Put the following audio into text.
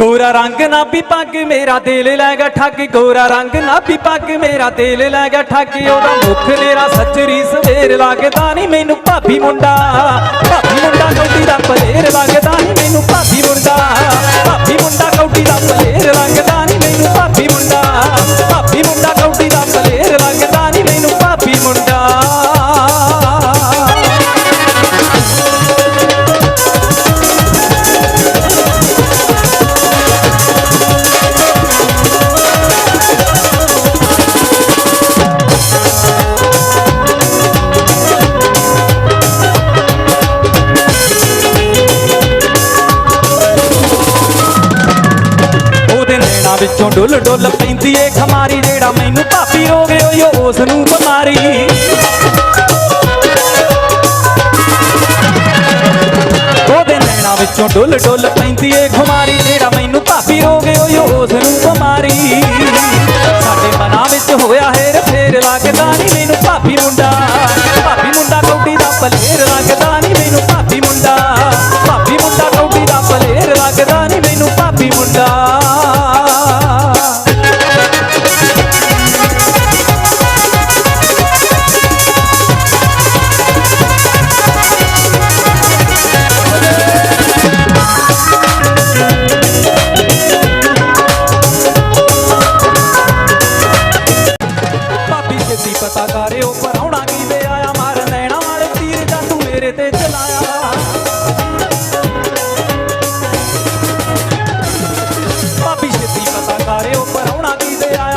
ਗੋਰਾ ਰੰਗ ਨਾ ਵੀ ਪੱਗ ਮੇਰਾ ਦਿਲ ਲੈ ਗਿਆ ਠੱਗ, ਗੋਰਾ ਰੰਗ ਨਾ ਵੀ ਪੱਗ ਮੇਰਾ ਦਿਲ ਲੈ ਗਿਆ ਠੱਗ, ਉਹਦਾ ਮੁੱਖ ਮੇਰਾ ਸੱਚਰੀ ਸਵੇਰ ਲੱਗਦਾ ਨਹੀਂ ਮੈਨੂੰ ਭਾਬੀ ਮੁੰਡਾ ਭਾਬੀ ਮੁੰਡਾ ਕੌਡੀ ਦਾ ਪਲੇਰ ਵਿੱਚੋਂ ਡੁੱਲ ਡੁੱਲ ਪੈਂਦੀ ਏ। ਖਮਾਰੀ ਜਿਹੜਾ ਮੈਨੂੰ ਭਾਬੀ ਰੋਗੇ ਓਯੋ ਉਸ ਨੂੰ ਬਿਮਾਰੀ। ਉਹਦੇ ਨੈਣਾ ਵਿੱਚੋਂ ਡੁੱਲ ਡੁੱਲ ਪੈਂਦੀ ਏ। ਖਮਾਰੀ ਜਿਹੜਾ ਮੈਨੂੰ ਭਾਬੀ ਰੋਗੇ ਓਯੋ ਉਸ ਨੂੰ ਬਿਮਾਰੀ। ਸਾਡੇ ਮਨਾਂ ਵਿੱਚ ਹੋਇਆ ਹੈਰ ਫੇਰ ਲੱਗਦਾ ਨਹੀਂ ਮੈਨੂੰ ਭਾਬੀ ਮੁੰਡਾ। ਭਾਬੀ ਮੁੰਡਾ ਕੌਡੀ ਦਾ ਪਲੇਰ ideal.